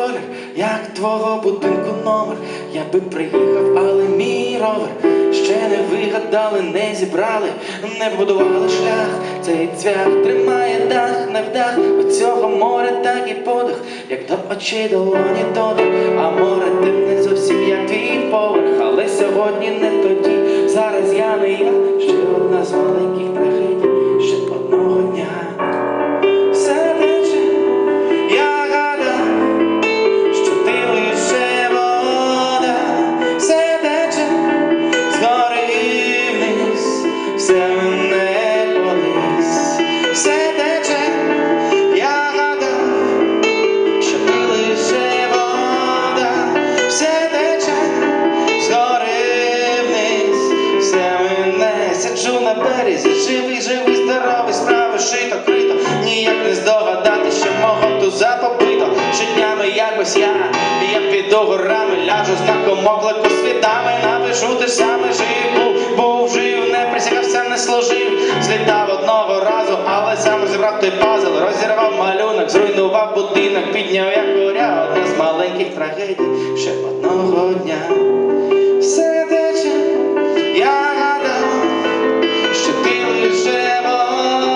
колір, як твого будинку номер, я би приїхав, але мій ровер ще не вигадали, не зібрали, не побудували шлях, цей цвях тримає дах, не вдах, у цього моря так і подих, як до очей долоні додих, а море тим не зовсім як твій поверх, але сьогодні не тоді. Зараз я не я ще одна звали. На березі, живий, живий, здоровий, справи шито, крито, ніяк не здогадати, що мого туза попито. Щоднями якось я, я піду горами, ляжу знаком оклику світами, напишу те ж саме жив, був, жив, не присягався, не служив, злітав одного разу, але сам розібрав той пазл, розірвав малюнок, зруйнував будинок, підняв як горя, одна з маленьких трагедій,